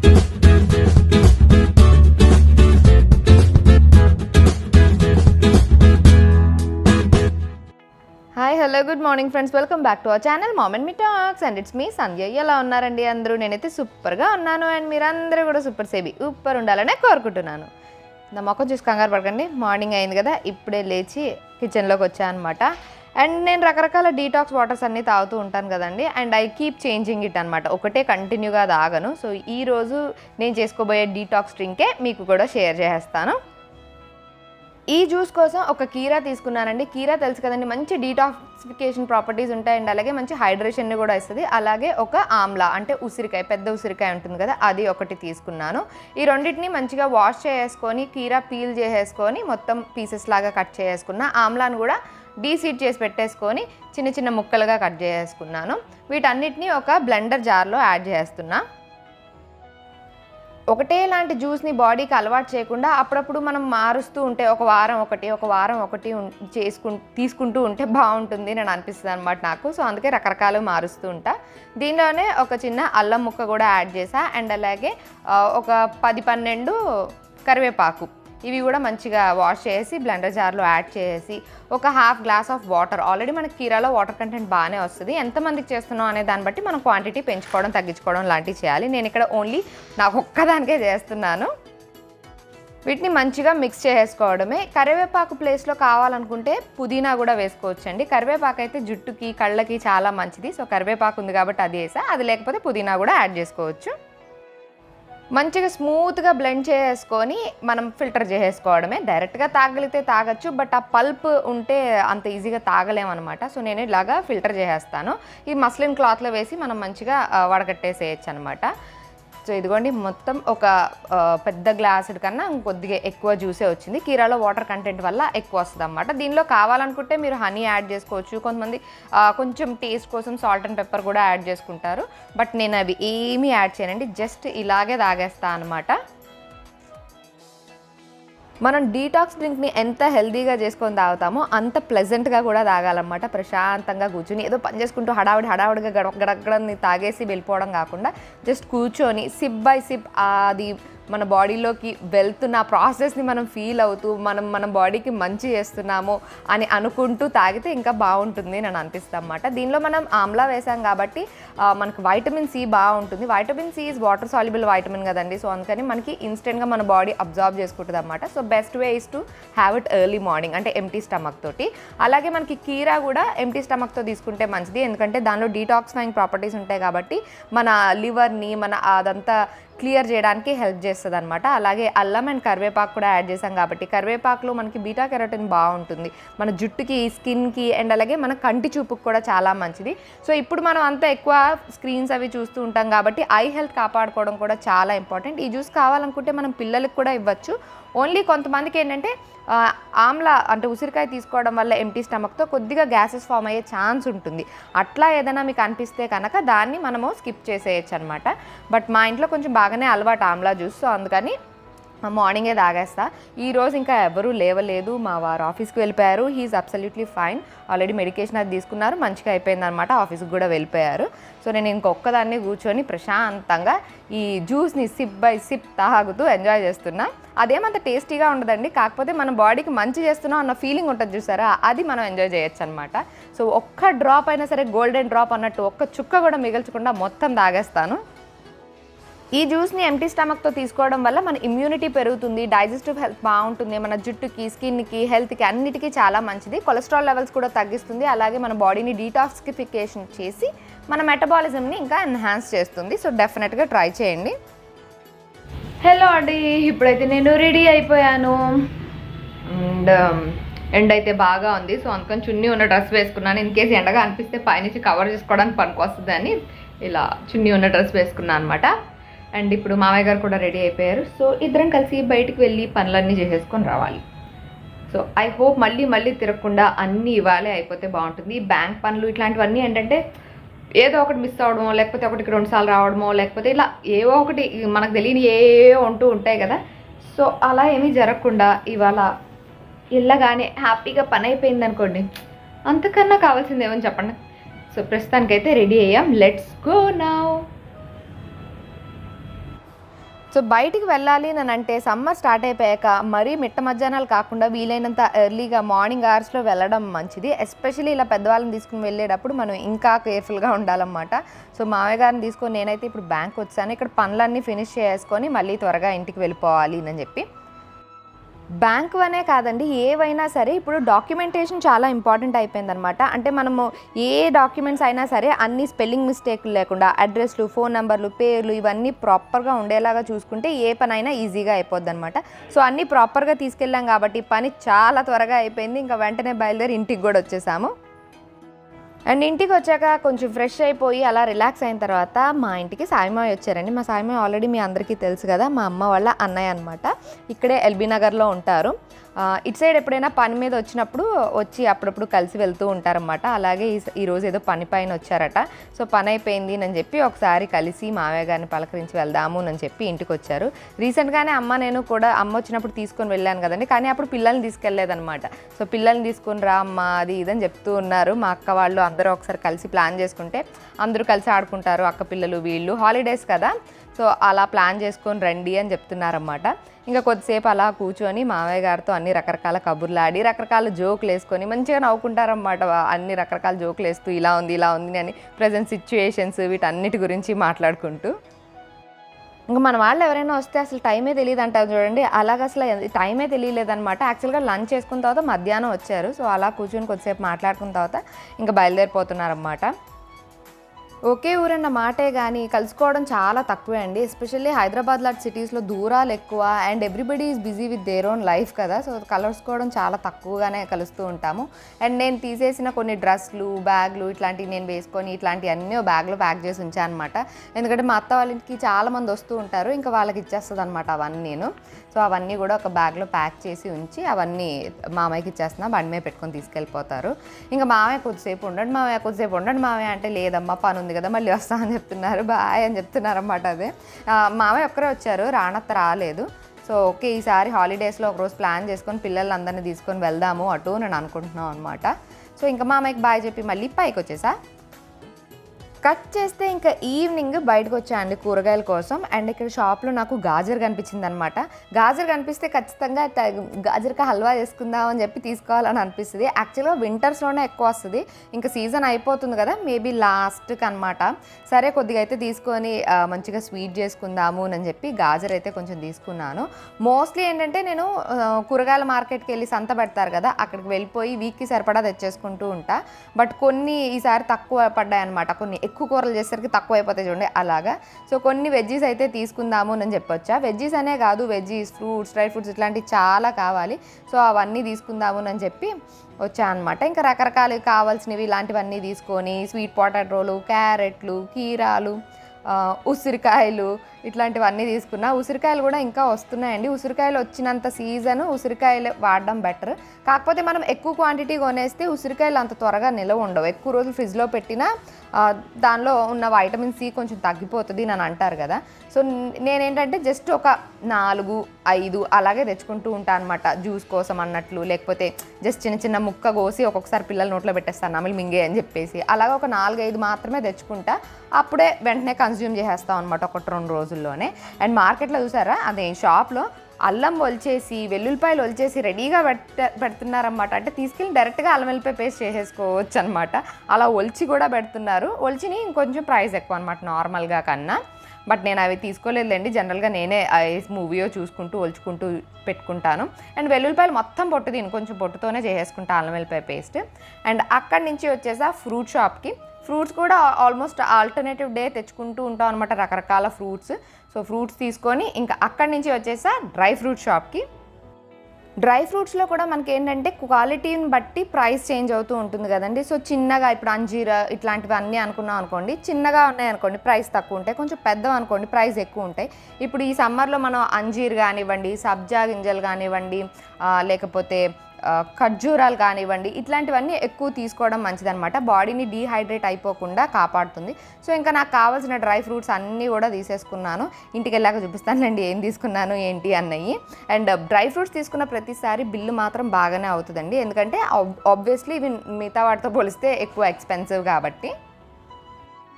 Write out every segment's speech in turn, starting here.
Hi hello good morning friends welcome back to our channel moment me talks and it's me Sandhya ఎలా ఉన్నారండి అందరూ? నేనైతే సూపర్గా ఉన్నాను అండ్ మీరందరూ కూడా సూపర్ సేబీ సూపర్ ఉండాలనే కోరుకుంటున్నాను. నా మొక్కం చూసి కంగారు పడకండి. మార్నింగ్ అయింది కదా ఇప్పుడే లేచి కిచెన్లోకి వచ్చా అనమాట అండ్ నేను రకరకాల డీటాక్స్ వాటర్స్ అన్నీ తాగుతూ ఉంటాను కదండి. And I keep changing it అనమాట ఒకటే కంటిన్యూగా తాగను. సో ఈ రోజు నేను చేసుకోబోయే డీటాక్స్ డ్రింకే మీకు కూడా షేర్ చేసేస్తాను ఈ జ్యూస్ కోసం ఒక కీరా తీసుకున్నానండి. కీరా తెలుసు కదండి మంచి డీటాక్సిఫికేషన్ ప్రాపర్టీస్ ఉంటాయండి అలాగే మంచి హైడ్రేషన్ని కూడా ఇస్తుంది. అలాగే ఒక ఆమ్లా అంటే ఉసిరికాయ పెద్ద ఉసిరికాయ ఉంటుంది కదా అది ఒకటి తీసుకున్నాను. ఈ రెండింటిని మంచిగా వాష్ చేసుకొని కీరా పీల్ చేసేసుకొని మొత్తం పీసెస్ లాగా కట్ చేసుకున్న ఆమ్లాను కూడా డీసీడ్ చేసి పెట్టేసుకొని చిన్న చిన్న ముక్కలుగా కట్ చేసుకున్నాను. వీటన్నిటిని ఒక బ్లెండర్ జార్లో యాడ్ చేస్తున్నా. ఒకటే లాంటి జ్యూస్ని బాడీకి అలవాటు చేయకుండా అప్పుడప్పుడు మనం మారుస్తూ ఉంటే ఒక వారం ఒకటి ఒక వారం ఒకటి ఉం- చేసుకు తీసుకుంటూ ఉంటే బాగుంటుంది నేను అనిపిస్తుంది అనమాట నాకు. సో అందుకే రకరకాలు మారుస్తూ ఉంటా. దీనిలోనే ఒక చిన్న అల్లం ముక్క కూడా యాడ్ చేసా అండ్ అలాగే ఒక పది పన్నెండు కరివేపాకు. ఇవి కూడా మంచిగా వాష్ చేసి బ్లెండర్ జార్లో యాడ్ చేసి ఒక half glass of water already మనకి కీరాలో వాటర్ కంటెంట్ బాగానే వస్తుంది. ఎంతమందికి చేస్తున్నాం అనే దాన్ని బట్టి మనం క్వాంటిటీ పెంచుకోవడం తగ్గించుకోవడం లాంటివి చేయాలి. నేను ఇక్కడ ఓన్లీ నాకు ఒక్కదానికే చేస్తున్నాను. వీటిని మంచిగా మిక్స్ చేసుకోవడమే. కరివేపాకు ప్లేస్లో కావాలనుకుంటే పుదీనా కూడా వేసుకోవచ్చండి. కరివేపాకు అయితే జుట్టుకి కళ్ళకి చాలా మంచిది. సో కరివేపాకు ఉంది కాబట్టి అది వేసా. అది లేకపోతే పుదీనా కూడా యాడ్ చేసుకోవచ్చు. మంచిగా స్మూత్గా బ్లెండ్ చేసుకొని మనం ఫిల్టర్ చేసేసుకోవడమే. డైరెక్ట్గా తాగలిగితే తాగొచ్చు బట్ ఆ పల్ప్ ఉంటే అంత ఈజీగా తాగలేమన్నమాట సో నేను ఇలాగా ఫిల్టర్ చేసేస్తాను. ఈ మస్లిన్ క్లాత్లో వేసి మనం మంచిగా వడగట్టేసేయచ్చు అనమాట సో ఇదిగోండి మొత్తం ఒక పెద్ద గ్లాసుడ్ కన్నా కొద్దిగా ఎక్కువ జ్యూసే వచ్చింది. కీరాలో వాటర్ కంటెంట్ వల్ల ఎక్కువ వస్తుంది అనమాట దీనిలో కావాలనుకుంటే మీరు హనీ యాడ్ చేసుకోవచ్చు. కొంతమంది కొంచెం టేస్ట్ కోసం సాల్ట్ అండ్ పెప్పర్ కూడా యాడ్ చేసుకుంటారు. బట్ నేను అవి ఏమీ యాడ్ చేయనండి. జస్ట్ ఇలాగే తాగేస్తాను అనమాట మనం డీటాక్స్ డ్రింక్ని ఎంత హెల్దీగా చేసుకొని తాగుతామో అంత ప్లెజెంట్గా కూడా తాగాలన్నమాట. ప్రశాంతంగా కూర్చుని ఏదో పని చేసుకుంటూ హడావిడి హడావిడిగా గడగడని తాగేసి వెళ్ళిపోవడం కాకుండా జస్ట్ కూర్చొని సిప్ బై సిప్ అది మన బాడీలోకి వెళ్తున్న ప్రాసెస్ని మనం ఫీల్ అవుతూ మనం మన బాడీకి మంచి చేస్తున్నాము అని అనుకుంటూ తాగితే ఇంకా బాగుంటుంది అని అనిపిస్తుంది అన్నమాట. దీనిలో మనం ఆమ్లా వేసాం కాబట్టి మనకు వైటమిన్ సి బాగుంటుంది. Vitamin C is water soluble vitamin కదండి. సో అందుకని మనకి ఇన్స్టెంట్గా మన బాడీ అబ్జార్బ్ చేసుకుంటుంది అనమాట so best way is to have it early morning అంటే ఎంటీ స్టమక్ తోటి. అలాగే మనకి కీరా కూడా ఎంటీ స్టమక్తో తీసుకుంటే మంచిది. ఎందుకంటే దానిలో డీటాక్సిఫైయింగ్ ప్రాపర్టీస్ ఉంటాయి కాబట్టి మన లివర్ని మన అదంతా క్లియర్ చేయడానికి హెల్ప్ చేస్తుంది అనమాట అలాగే అల్లం అండ్ కరివేపాకు కూడా యాడ్ చేసాం కాబట్టి కరివేపాకులో మనకి బీటా కెరటిన్ బాగుంటుంది. మన జుట్టుకి స్కిన్కి అండ్ అలాగే మన కంటి చూపుకి కూడా చాలా మంచిది. సో ఇప్పుడు మనం అంతా ఎక్కువ స్క్రీన్స్ అవి చూస్తూ ఉంటాం కాబట్టి ఐ హెల్త్ కాపాడుకోవడం కూడా చాలా ఇంపార్టెంట్. ఈ జ్యూస్ కావాలనుకుంటే మనం పిల్లలకు కూడా ఇవ్వచ్చు. ఓన్లీ కొంతమందికి ఏంటంటే ఆమ్ల ఆమ్లా అంటే ఉసిరికాయ తీసుకోవడం వల్ల ఎంటీ స్టమక్తో కొద్దిగా గ్యాసెస్ ఫామ్ అయ్యే ఛాన్స్ ఉంటుంది. అట్లా ఏదైనా మీకు అనిపిస్తే కనుక దాన్ని మనము స్కిప్ చేసేయచ్చు అనమాట బట్ మా ఇంట్లో కొంచెం బాగానే అలవాటు ఆమ్లా జ్యూస్ సో అందుకని మార్నింగే తాగేస్తా. ఈరోజు ఇంకా ఎవరూ లేవలేదు. మా వారు ఆఫీస్కి వెళ్ళిపోయారు. He is absolutely fine. Already medication అది తీసుకున్నారు. మంచిగా అయిపోయింది అనమాట ఆఫీస్కి కూడా వెళ్ళిపోయారు. సో నేను ఇంకొక్కదాన్ని కూర్చొని ప్రశాంతంగా ఈ జ్యూస్ని సిప్ బై సిప్ తాగుతూ ఎంజాయ్ చేస్తున్నా. అదేమంత టేస్టీగా ఉండదండి. కాకపోతే మన బాడీకి మంచి చేస్తున్నాం అన్న ఫీలింగ్ ఉంటుంది చూసారా? అది మనం ఎంజాయ్ చేయొచ్చు అనమాట సో ఒక్క డ్రాప్ అయినా సరే గోల్డెన్ డ్రాప్ అన్నట్టు ఒక్క చుక్క కూడా మిగల్చకుండా మొత్తం తాగేస్తాను. ఈ జ్యూస్ని ఎంటీ స్టమక్తో తీసుకోవడం వల్ల మన ఇమ్యూనిటీ పెరుగుతుంది డైజెస్టివ్ హెల్త్ బాగుంటుంది మన జుట్టుకి స్కిన్కి హెల్త్కి అన్నిటికీ చాలా మంచిది. కొలెస్ట్రాల్ లెవెల్స్ కూడా తగ్గిస్తుంది. అలాగే మన బాడీని డీటాక్సిఫికేషన్ చేసి మన మెటబాలిజంని ఇంకా ఎన్హాన్స్ చేస్తుంది. సో డెఫినెట్గా ట్రై చేయండి. హలో అండి ఇప్పుడైతే నేను రెడీ అయిపోయాను. అండ్ um, ఎండ్ అయితే బాగా ఉంది. సో అందుకని చున్నీ ఉన్న డ్రెస్ వేసుకున్నాను. ఇన్ కేసు ఎండగా అనిపిస్తే పైనుంచి కవర్ చేసుకోవడానికి పనికి అని ఇలా చున్నీ ఉన్న డ్రెస్ వేసుకున్నాను అనమాట అండ్ ఇప్పుడు మామయ్య గారు కూడా రెడీ అయిపోయారు. సో ఇద్దరం కలిసి బయటికి వెళ్ళి పనులన్నీ చేసేసుకొని రావాలి. సో ఐ హోప్ మళ్ళీ మళ్ళీ తిరగకుండా అన్నీ ఇవాళే అయిపోతే బాగుంటుంది. బ్యాంక్ పనులు ఇట్లాంటివన్నీ ఏంటంటే ఏదో ఒకటి మిస్ అవడమో లేకపోతే ఒకటికి రెండు సార్లు రావడమో లేకపోతే ఇలా ఏవో ఒకటి మనకు తెలియని ఏ ఉంటూ ఉంటాయి కదా. సో అలా ఏమీ జరగకుండా ఇవాళ వెళ్ళగానే హ్యాపీగా పని అయిపోయింది అనుకోండి. అంతకన్నా కావాల్సింది ఏమని చెప్పండి? సో ప్రస్తుతానికైతే రెడీ అయ్యాం. Let's go now. సో బయటికి వెళ్ళాలి అని అంటే సమ్మర్ స్టార్ట్ అయిపోయాక మరీ మిట్ట మధ్యాహ్నాలు కాకుండా వీలైనంత ఎర్లీగా మార్నింగ్ అవర్స్లో వెళ్ళడం మంచిది. ఎస్పెషల్లీ ఇలా పెద్దవాళ్ళని తీసుకుని వెళ్ళేటప్పుడు మనం ఇంకా కేర్ఫుల్గా ఉండాలన్నమాట. సో మామయ్య గారిని తీసుకొని నేనైతే ఇప్పుడు బ్యాంక్ వచ్చాను. ఇక్కడ పనులన్నీ ఫినిష్ చేసుకొని మళ్ళీ త్వరగా ఇంటికి వెళ్ళిపోవాలి అని చెప్పి. బ్యాంక్ అనే కాదండి ఏవైనా సరే ఇప్పుడు డాక్యుమెంటేషన్ చాలా ఇంపార్టెంట్ అయిపోయిందనమాట అంటే మనము ఏ డాక్యుమెంట్స్ అయినా సరే అన్ని స్పెల్లింగ్ మిస్టేక్లు లేకుండా అడ్రస్లు ఫోన్ నెంబర్లు పేర్లు ఇవన్నీ ప్రాపర్గా ఉండేలాగా చూసుకుంటే ఏ పని అయినా ఈజీగా అయిపోద్ది అనమాట సో అన్నీ ప్రాపర్గా తీసుకెళ్ళాం కాబట్టి పని చాలా త్వరగా అయిపోయింది. ఇంకా వెంటనే బయలుదేరి ఇంటికి కూడా వచ్చేసాము. అండ్ ఇంటికి వచ్చాక కొంచెం ఫ్రెష్ అయిపోయి అలా రిలాక్స్ అయిన తర్వాత మా ఇంటికి సాయిమాయ వచ్చారండి. మా సాయిమాయ ఆల్రెడీ మీ అందరికీ తెలుసు కదా మా అమ్మ వాళ్ళ అన్నయ్య అనమాట ఇక్కడే ఎల్బీ నగర్లో ఉంటారు. ఇటు సైడ్ ఎప్పుడైనా పని మీద వచ్చినప్పుడు వచ్చి అప్పుడప్పుడు కలిసి వెళ్తూ ఉంటారనమాట అలాగే ఈ ఈరోజు ఏదో పని పైన వచ్చారట. సో పని అయిపోయింది అని చెప్పి ఒకసారి కలిసి మావయ్య గారిని పలకరించి వెళ్దాము అని చెప్పి ఇంటికి వచ్చారు. రీసెంట్గానే అమ్మ నేను కూడా అమ్మ వచ్చినప్పుడు తీసుకొని వెళ్ళాను కదండి. కానీ అప్పుడు పిల్లల్ని తీసుకెళ్ళేదనమాట సో పిల్లల్ని తీసుకొని రా అమ్మ అది ఇదని చెప్తూ ఉన్నారు. మా అక్క వాళ్ళు అందరూ ఒకసారి కలిసి ప్లాన్ చేసుకుంటే అందరూ కలిసి ఆడుకుంటారు. అక్క పిల్లలు వీళ్ళు. హాలిడేస్ కదా. సో అలా ప్లాన్ చేసుకొని రండి అని చెప్తున్నారన్నమాట. ఇంకా కొద్దిసేపు అలా కూర్చొని మామయ్య గారితో అన్ని రకరకాల కబుర్లు ఆడి రకరకాల జోకులు వేసుకొని మంచిగా నవ్వుకుంటారన్నమాట. అన్ని రకరకాల జోకులు వేస్తూ ఇలా ఉంది ఇలా ఉంది అని ప్రజెంట్ సిచ్యుయేషన్స్ వీటన్నిటి గురించి మాట్లాడుకుంటూ. ఇంకా మన వాళ్ళు ఎవరైనా వస్తే అసలు టైమే తెలియదు అంటారు చూడండి. అలాగ అసలు టైమే తెలియలేదనమాట యాక్చువల్గా లంచ్ చేసుకున్న తర్వాత మధ్యాహ్నం వచ్చారు. సో అలా కూర్చొని కొద్దిసేపు మాట్లాడుకున్న తర్వాత ఇంకా బయలుదేరిపోతున్నారన్నమాట. ఒకే ఊరన్న మాటే కానీ కలుసుకోవడం చాలా తక్కువే అండి. ఎస్పెషల్లీ హైదరాబాద్ లాంటి సిటీస్లో దూరాలు ఎక్కువ and everybody is busy with their own life కదా. సో కలుసుకోవడం చాలా తక్కువగానే కలుస్తూ ఉంటాము. అండ్ నేను తీసేసిన కొన్ని డ్రెస్లు బ్యాగ్లు ఇట్లాంటివి నేను వేసుకొని ఇట్లాంటివి అన్నీ బ్యాగ్లో ప్యాక్ చేసి ఉంచాను అనమాట ఎందుకంటే మా అత్త వాళ్ళకి చాలామంది వస్తూ ఉంటారు. ఇంకా వాళ్ళకి ఇచ్చేస్తుంది అనమాట అవన్నీ నేను. సో అవన్నీ కూడా ఒక బ్యాగ్లో ప్యాక్ చేసి ఉంచి అవన్నీ మామయ్యకి ఇచ్చేస్తున్నా. బండి మీద పెట్టుకొని తీసుకెళ్ళిపోతారు. ఇంకా మామయ్య కొద్దిసేపు ఉండండి మామయ్య కొద్దిసేపు ఉండండి మామయ్య అంటే లేదమ్మా పని ఉంది కదా మళ్ళీ వస్తా అని చెప్తున్నారు బాయ్ అని చెప్తున్నారు అనమాట అదే మామయ్య ఒక్కరే వచ్చారు రానత్త రాలేదు. సో ఓకే ఈసారి హాలిడేస్లో ఒకరోజు ప్లాన్ చేసుకొని పిల్లలందరినీ తీసుకొని వెళ్దాము అటు నేను అనుకుంటున్నాం అనమాట సో ఇంకా మామయ్యకి బాయ్ చెప్పి మళ్ళీ పైకి వచ్చేసా? కట్ చేస్తే ఇంకా ఈవినింగ్ బయటకు వచ్చాయండి కూరగాయల కోసం. అండ్ ఇక్కడ షాప్లో నాకు గాజర్ కనిపించింది అనమాట గాజర్ కనిపిస్తే ఖచ్చితంగా గాజర్కి హల్వా చేసుకుందాం అని చెప్పి తీసుకోవాలని అనిపిస్తుంది. యాక్చువల్గా వింటర్స్లోనే ఎక్కువ వస్తుంది. ఇంకా సీజన్ అయిపోతుంది కదా మేబీ లాస్ట్కి అనమాట సరే కొద్దిగా అయితే తీసుకొని మంచిగా స్వీట్ చేసుకుందాము అని చెప్పి గాజర్ అయితే కొంచెం తీసుకున్నాను. మోస్ట్లీ ఏంటంటే నేను కూరగాయల మార్కెట్కి వెళ్ళి సంత పెడతారు కదా అక్కడికి వెళ్ళిపోయి వీక్కి సరిపడా తెచ్చేసుకుంటూ ఉంటా. బట్ కొన్ని ఈసారి తక్కువ పడ్డాయి అనమాట కొన్ని ఎక్కువ కూరలు చేసేసరికి తక్కువ అయిపోతాయి చూడండి అలాగా. సో కొన్ని వెజ్జీస్ అయితే తీసుకుందాము అని చెప్పొచ్చా. వెజ్జీస్ అనే కాదు వెజ్జీస్ ఫ్రూట్స్ డ్రై ఫ్రూట్స్ ఇట్లాంటివి చాలా కావాలి. సో అవన్నీ తీసుకుందాము అని చెప్పి వచ్చా అనమాట ఇంకా రకరకాలు కావాల్సినవి ఇలాంటివన్నీ తీసుకొని స్వీట్ పొటాటోలు క్యారెట్లు కీరాలు ఉసిరికాయలు ఇట్లాంటివన్నీ తీసుకున్నా. ఉసిరికాయలు కూడా ఇంకా వస్తున్నాయండి. ఉసిరికాయలు వచ్చినంత సీజన్ ఉసిరికాయలు వాడడం బెటర్. కాకపోతే మనం ఎక్కువ క్వాంటిటీ కొనేస్తే ఉసిరికాయలు అంత త్వరగా నిలవ ఉండవు. ఎక్కువ రోజులు ఫ్రిడ్జ్లో పెట్టినా దానిలో ఉన్న వైటమిన్ సి కొంచెం తగ్గిపోతుంది అని అంటారు కదా. సో నేనేంటంటే జస్ట్ ఒక నాలుగు ఐదు అలాగే తెచ్చుకుంటూ ఉంటాను అనమాట జ్యూస్ కోసం అన్నట్లు లేకపోతే జస్ట్ చిన్న చిన్న ముక్క కోసి ఒక్కొక్కసారి పిల్లల నోట్లో పెట్టేస్తాను నమిలి మింగే అని చెప్పేసి. అలాగే ఒక నాలుగు ఐదు మాత్రమే తెచ్చుకుంటా అప్పుడే వెంటనే కన్స్యూమ్ చేసేస్తాం అనమాట ఒకటి రెండు రోజుల్లోనే. అండ్ మార్కెట్లో చూసారా అదే షాప్లో అల్లం ఒలిచేసి వెల్లుల్లిపాయలు ఒలిచేసి రెడీగా పెట్ట పెడుతున్నారనమాట అంటే తీసుకెళ్ళి డైరెక్ట్గా అల్లం వెల్లిపాయ పేస్ట్ చేసేసుకోవచ్చు అనమాట అలా ఒలిచి కూడా పెడుతున్నారు. ఒలిచిని ఇంకొంచెం ప్రైస్ ఎక్కువ అనమాట నార్మల్గా కన్నా. బట్ నేను అవి తీసుకోలేదులేండి. జనరల్గా నేనే మూవీయో చూసుకుంటూ ఒలుచుకుంటూ పెట్టుకుంటాను. అండ్ వెల్లుల్లిపాయలు మొత్తం పొట్టు దీని కొంచెం పొట్టుతోనే చేసేసుకుంటాను అల్లం వెల్లిపాయ పేస్ట్. అండ్ అక్కడి నుంచి వచ్చేసా ఫ్రూట్ షాప్కి ఫ్రూట్స్ కూడా ఆల్మోస్ట్ ఆల్టర్నేటివ్ డే తెచ్చుకుంటూ ఉంటాం అనమాట రకరకాల ఫ్రూట్స్. సో ఫ్రూట్స్ తీసుకొని ఇంకా అక్కడి నుంచి వచ్చేసా డ్రై ఫ్రూట్ షాప్కి. డ్రై ఫ్రూట్స్లో కూడా మనకి ఏంటంటే క్వాలిటీని బట్టి ప్రైస్ చేంజ్ అవుతూ ఉంటుంది కదండి. సో చిన్నగా ఇప్పుడు అంజీర ఇట్లాంటివి అన్నీ అనుకున్నాం అనుకోండి చిన్నగా ఉన్నాయి అనుకోండి ప్రైస్ తక్కువ ఉంటాయి కొంచెం పెద్దవి అనుకోండి ప్రైస్ ఎక్కువ ఉంటాయి. ఇప్పుడు ఈ సమ్మర్లో మనం అంజీర్ కానివ్వండి సబ్జా గింజలు కానివ్వండి లేకపోతే ఖర్జూరాలు కానివ్వండి ఇట్లాంటివన్నీ ఎక్కువ తీసుకోవడం మంచిదనమాట బాడీని డీహైడ్రేట్ అయిపోకుండా కాపాడుతుంది. సో ఇంకా నాకు కావాల్సిన డ్రై ఫ్రూట్స్ అన్నీ కూడా తీసేసుకున్నాను. ఇంటికి వెళ్ళాక చూపిస్తానండి ఏం తీసుకున్నాను ఏంటి అన్నయ్యి. అండ్ డ్రై ఫ్రూట్స్ తీసుకున్న ప్రతిసారి బిల్లు మాత్రం బాగానే అవుతుందండి. ఎందుకంటే ఆబ్వియస్లీ ఇవి మిగతా వాటితో పోలిస్తే ఎక్కువ ఎక్స్పెన్సివ్ కాబట్టి.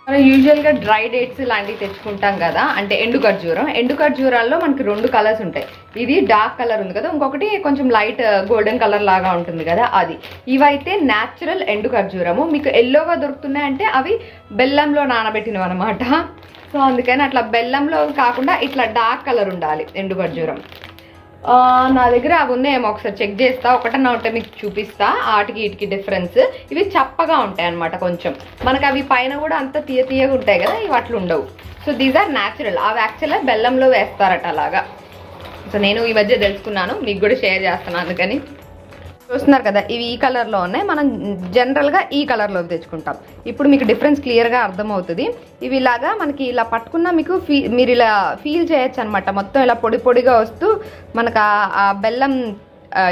మనం యూజువల్గా డ్రై డేట్స్ లాంటివి తెచ్చుకుంటాం కదా అంటే ఎండు ఖర్జూరం ఎండు ఖర్జూరాల్లో మనకి రెండు కలర్స్ ఉంటాయి. ఇది డార్క్ కలర్ ఉంది కదా ఇంకొకటి కొంచెం లైట్ గోల్డెన్ కలర్ లాగా ఉంటుంది కదా అది. ఇవైతే న్యాచురల్ ఎండు ఖర్జూరము మీకు ఎల్లోగా దొరుకుతున్నాయంటే అవి బెల్లంలో నానబెట్టినవి అనమాట సో అందుకని అట్లా బెల్లంలో కాకుండా ఇట్లా డార్క్ కలర్ ఉండాలి ఎండు ఖర్జూరం నా దగ్గర అవి ఉన్నాయేమో ఒకసారి చెక్ చేస్తా ఒకటన్నా ఉంటే మీకు చూపిస్తా ఆటికి వీటికి డిఫరెన్స్ ఇవి చప్పగా ఉంటాయి అన్నమాట కొంచెం. మనకు అవి పైన కూడా అంత తీయ తీయగా ఉంటాయి కదా ఇవి అట్లా ఉండవు. సో దీస్ ఆర్ న్యాచురల్ అవి యాక్చువల్గా బెల్లంలో వేస్తారట అలాగా. సో నేను ఈ మధ్య తెలుసుకున్నాను మీకు కూడా షేర్ చేస్తాను అందుకని. చూస్తున్నారు కదా ఇవి ఈ కలర్లో ఉన్నాయి. మనం జనరల్గా ఈ కలర్లో తెచ్చుకుంటాం. ఇప్పుడు మీకు డిఫరెన్స్ క్లియర్గా అర్థమవుతుంది. ఇవి ఇలాగా మనకి ఇలా పట్టుకున్నా మీకు ఫీ మీరు ఇలా ఫీల్ చేయొచ్చు అనమాట మొత్తం ఇలా పొడి పొడిగా వస్తూ మనకు ఆ- బెల్లం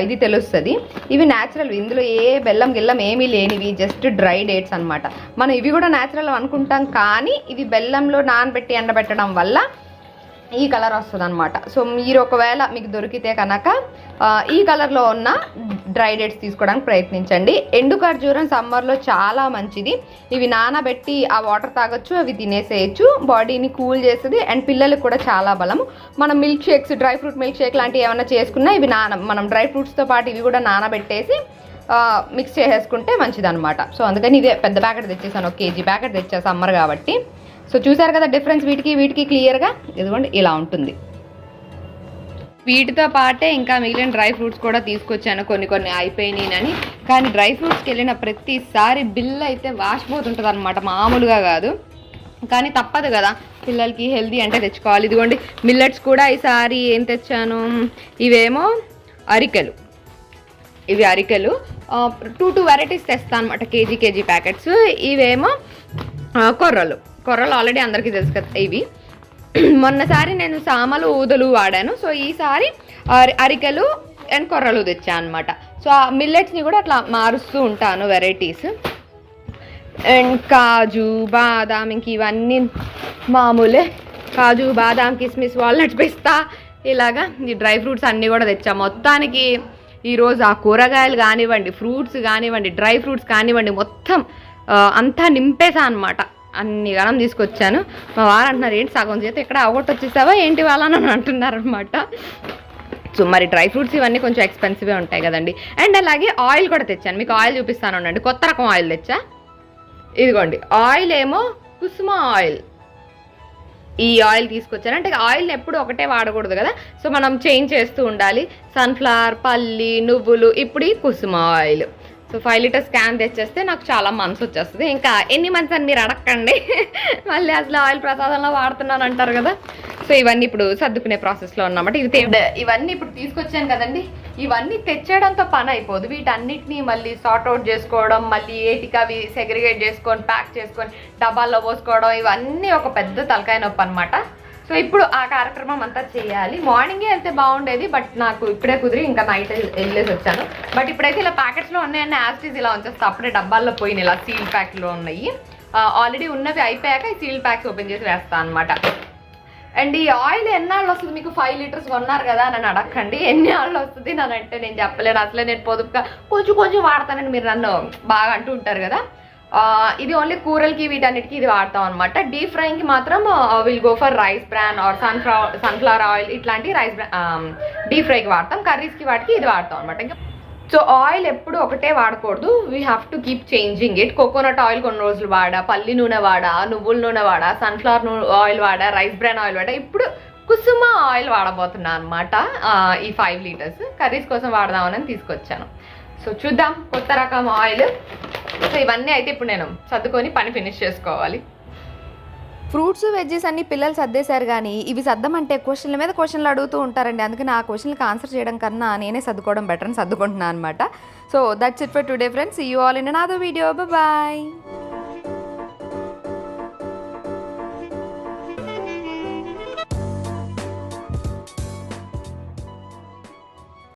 ఇది తెలుస్తుంది. ఇవి న్యాచురల్ ఇందులో ఏ బెల్లం గిల్లం ఏమీ లేనివి జస్ట్ డ్రై డేట్స్ అన్నమాట. మనం ఇవి కూడా న్యాచురల్ అనుకుంటాం కానీ ఇవి బెల్లంలో నానబెట్టి ఎండబెట్టడం వల్ల ఈ కలర్ వస్తుంది అనమాట సో మీరు ఒకవేళ మీకు దొరికితే కనుక ఈ కలర్లో ఉన్న డ్రై డేట్స్ తీసుకోవడానికి ప్రయత్నించండి. ఎండు ఖర్జూరం సమ్మర్లో చాలా మంచిది. ఇవి నానబెట్టి ఆ వాటర్ తాగొచ్చు అవి తినేసేయచ్చు. బాడీని కూల్ చేస్తుంది. అండ్ పిల్లలకు కూడా చాలా బలం మనం milk shakes dry fruit milk shake లాంటివి ఏమైనా చేసుకున్నా ఇవి నాన మనం డ్రై ఫ్రూట్స్తో పాటు ఇవి కూడా నానబెట్టేసి మిక్స్ చేసేసుకుంటే మంచిదన్నమాట. సో అందుకని ఇదే పెద్ద ప్యాకెట్ తెచ్చేసాను. ఒక కేజీ ప్యాకెట్ తెచ్చా సమ్మర్ కాబట్టి. సో చూసారు కదా డిఫరెన్స్ వీటికి వీటికి క్లియర్గా ఇదిగోండి ఇలా ఉంటుంది. వీటితో పాటే ఇంకా మిగిలిన డ్రై ఫ్రూట్స్ కూడా తీసుకొచ్చాను. కొన్ని కొన్ని అయిపోయినాయని. కానీ డ్రై ఫ్రూట్స్కి వెళ్ళిన ప్రతిసారి బిల్ అయితే వాసిపోతుంటుంది అనమాట మామూలుగా కాదు. కానీ తప్పదు కదా. పిల్లలకి హెల్దీ అంటే తెచ్చుకోవాలి. ఇదిగోండి మిల్లెట్స్ కూడా ఈసారి ఏం తెచ్చాను? ఇవేమో అరికెలు. ఇవి అరికెలు. టూ టూ వెరైటీస్ తెస్తాను అనమాట కేజీ కేజీ ప్యాకెట్స్. ఇవేమో కొర్రలు. కొర్రలు ఆల్రెడీ అందరికీ తెలుసు కదా ఇవి. మొన్నసారి నేను సామలు ఊదలు వాడాను. సో ఈసారి అరి- అరికెలు అండ్ కొర్రలు తెచ్చాను అనమాట సో ఆ మిల్లెట్స్ని కూడా అట్లా మారుస్తూ ఉంటాను వెరైటీస్. అండ్ కాజు బాదాం ఇంక ఇవన్నీ మామూలే. కాజు బాదాం కిస్మిస్ వాల్నట్ పిస్తా ఇలాగా ఈ డ్రై ఫ్రూట్స్ అన్నీ కూడా తెచ్చా. మొత్తానికి ఈరోజు ఆ కూరగాయలు కానివ్వండి ఫ్రూట్స్ కానివ్వండి డ్రై ఫ్రూట్స్ కానివ్వండి మొత్తం అంతా నింపేసా అనమాట అన్ని గణం తీసుకొచ్చాను. మా వారు అంటున్నారు ఏంటి సగం చేత ఇక్కడ అవగొట్టొచ్చేసావా ఏంటి వాళ్ళని అని అంటున్నారు అనమాట సో మరి డ్రై ఫ్రూట్స్ ఇవన్నీ కొంచెం ఎక్స్పెన్సివే ఉంటాయి కదండి. అండ్ అలాగే ఆయిల్ కూడా తెచ్చాను. మీకు ఆయిల్ చూపిస్తాను ఉండండి. కొత్త రకం ఆయిల్ తెచ్చా? ఇదిగోండి. ఆయిల్ ఏమో కుసుమ ఆయిల్. ఈ ఆయిల్ తీసుకొచ్చాను. అంటే ఆయిల్ని ఎప్పుడు ఒకటే వాడకూడదు కదా. సో మనం చేంజ్ చేస్తూ ఉండాలి. సన్ఫ్లవర్ పల్లి నువ్వులు ఇప్పుడు ఈ కుసుమ oil. So five litres can తెచ్చేస్తే నాకు చాలా మంత్స్ వచ్చేస్తుంది. ఇంకా ఎన్ని మంత్స్ అని మీరు అడగండి మళ్ళీ అసలు ఆయిల్ ప్రసాదంలో వాడుతున్నాను అంటారు కదా. సో ఇవన్నీ ఇప్పుడు సర్దుకునే ప్రాసెస్లో ఉన్నమాట. ఇది ఇవన్నీ ఇప్పుడు తీసుకొచ్చాను కదండి. ఇవన్నీ తెచ్చేయడంతో పని అయిపోదు. వీటన్నిటిని మళ్ళీ సార్ట్అవుట్ చేసుకోవడం మళ్ళీ ఏటికి అవి సెగ్రిగేట్ చేసుకొని ప్యాక్ చేసుకొని డబ్బాల్లో పోసుకోవడం ఇవన్నీ ఒక పెద్ద తలకాయ నొప్పి అనమాట సో ఇప్పుడు ఆ కార్యక్రమం అంతా చేయాలి. మార్నింగే వెళ్తే బాగుండేది బట్ నాకు ఇప్పుడే కుదిరి ఇంకా నైట్ వెళ్ళేసి వచ్చాను. బట్ ఇప్పుడైతే ఇలా ప్యాకెట్స్లో ఉన్నాయని యాస్టీస్ ఇలా ఉంచేస్తే. అప్పుడే డబ్బాల్లో పోయినాయి ఇలా సీల్ ప్యాక్లో ఉన్నాయి. ఆల్రెడీ ఉన్నవి అయిపోయాక ఈ సీల్ ప్యాక్స్ ఓపెన్ చేసి వేస్తాను అనమాట అండ్ ఈ ఆయిల్ ఎన్నాళ్ళు వస్తుంది? మీకు ఫైవ్ లీటర్స్ కొన్నారు కదా నన్ను అడగండి. ఎన్ని ఆళ్ళు వస్తుంది నన్ను అంటే నేను చెప్పలేను. అసలే నేను పొదుపుగా కొంచెం కొంచెం వాడతానని మీరు నన్ను బాగా అంటూ ఉంటారు కదా. ఇది ఓన్లీ కూరలకి వీటన్నిటికి ఇది వాడతాం అనమాట డీప్ ఫ్రైకి మాత్రం will go for rice bran or sunflower sunflower oil ఇట్లాంటి రైస్ డీప్ ఫ్రైకి వాడతాం. కర్రీస్కి వాటికి ఇది వాడతాం అనమాట ఇంకా సో ఆయిల్ ఎప్పుడు ఒకటే వాడకూడదు. We have to keep changing it coconut oil కొన్ని రోజులు వాడా పల్లి నూనె వాడా నువ్వుల నూనె వాడా సన్ఫ్లవర్ నూనె ఆయిల్ వాడా రైస్ బ్రాన్ ఆయిల్ వాడా. ఇప్పుడు కుసుమ ఆయిల్ వాడబోతున్నా అనమాట ఈ ఫైవ్ లీటర్స్ కర్రీస్ కోసం వాడదామని తీసుకొచ్చాను. సో చూద్దాం కొత్త రకం ఆయిల్ సో ఇవన్నీ అయితే ఇప్పుడు నేను సర్దుకొని పని ఫినిష్ చేసుకోవాలి. ఫ్రూట్స్ వెజ్జెస్ అన్ని పిల్లలు సర్దేశారు కానీ ఇవి సర్దమంటే క్వశ్చన్ల మీద క్వశ్చన్లు అడుగుతూ ఉంటారండి. అందుకని ఆ క్వశ్చన్లకు ఆన్సర్ చేయడం కన్నా నేనే సర్దుకోవడం బెటర్ అని సర్దుకుంటున్నాను అనమాట so that's it for today friends you all in another video bye